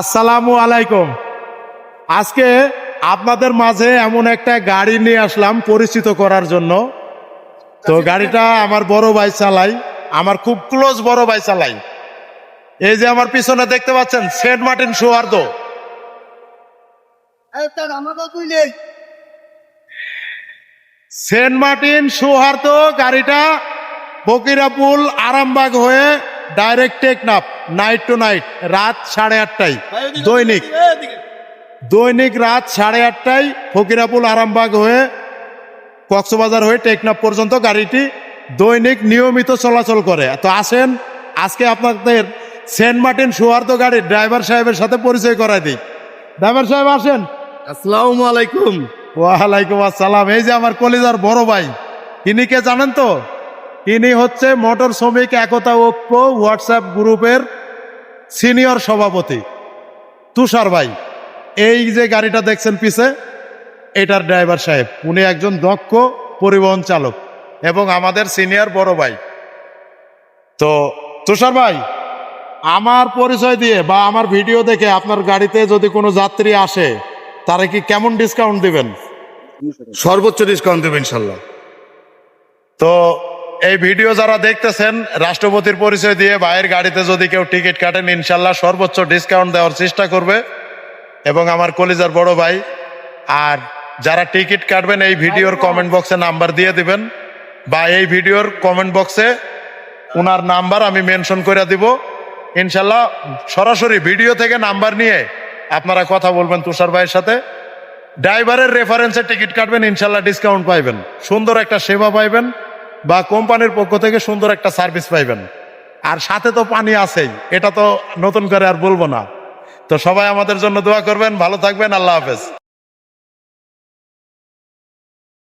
আসসালামু আলাইকুম। আজকে আপনাদের মাঝে এমন একটা গাড়ি নিয়ে আসলাম পরিচিত করার জন্য। তো গাড়িটা আমার বড় ভাই চালাই আমার খুব ক্লোজ বড় ভাই চালাই। এই যে আমার পিছনে দেখতে পাচ্ছেন সেন্ট মার্টিন সুয়ার্দো। সেন্ট মার্টিন সুহার্দো গাড়িটা বকিরাপুল আরামবাগ হয়ে direct Teknaf night to night রাত সাড়ে আটটায়। দৈনিক। দৈনিক রাত সাড়ে আটটায় ফকিরাপুল আরামবাগ হয়ে কক্সবাজার হয়ে টেকনাফ পর্যন্ত গাড়িটি দৈনিক নিয়মিত চলাচল করে। তো আসেন আজকে আপনাদের সেন্ট মার্টিন সুহার্দো গাড়ির ড্রাইভার সাহেবের সাথে পরিচয় করাই দিই। ড্রাইভার সাহেব আসেন। আসসালাম আলাইকুম। ওয়ালাইকুম আসসালাম। এই যে আমার কলিজার বড় ভাই তিনি কে জানেন তো? ইনি হচ্ছে মোটর শ্রমিক একতা ঐক্য হোয়াটসঅ্যাপ গ্রুপের সিনিয়র সভাপতি। তুষার ভাই, এই যে গাড়িটা দেখছেন পিছে, এটার ড্রাইভার সাহেব। উনি একজন দক্ষ পরিবহন চালক এবং আমাদের সিনিয়র বড় ভাই। তো তুষার ভাই, আমার পরিচয় দিয়ে বা আমার ভিডিও দেখে আপনার গাড়িতে যদি কোনো যাত্রী আসে, তারা কি কেমন ডিসকাউন্ট দিবেন? সর্বোচ্চ ডিসকাউন্ট দেবেন ইনশাল্লাহ। তো এই ভিডিও যারা দেখতেছেন, রাষ্ট্রপতির পরিচয় দিয়ে ভাইয়ের গাড়িতে যদি কেউ টিকিট কাটেন, ইনশাল্লাহ সর্বোচ্চ ডিসকাউন্ট দেওয়ার চেষ্টা করবে। এবং আমার কলিজার বড় ভাই, আর যারা টিকিট কাটবেন, এই ভিডিওর কমেন্ট বক্সে নাম্বার দিয়ে দিবেন। বা এই ভিডিওর কমেন্ট বক্সে ওনার নাম্বার আমি মেনশন করে দিব। ইনশাল্লাহ সরাসরি ভিডিও থেকে নাম্বার নিয়ে আপনারা কথা বলবেন তুষার ভাইয়ের সাথে। ড্রাইভারের রেফারেন্সে টিকিট কাটবেন, ইনশাল্লাহ ডিসকাউন্ট পাইবেন। সুন্দর একটা সেবা পাইবেন। বা কোম্পানির পক্ষ থেকে সুন্দর একটা সার্ভিস পাইবেন। আর সাথে তো পানি আছেই, এটা তো নতুন করে আর বলব না। তো সবাই আমাদের জন্য দোয়া করবেন, ভালো থাকবেন, আল্লাহ হাফেজ।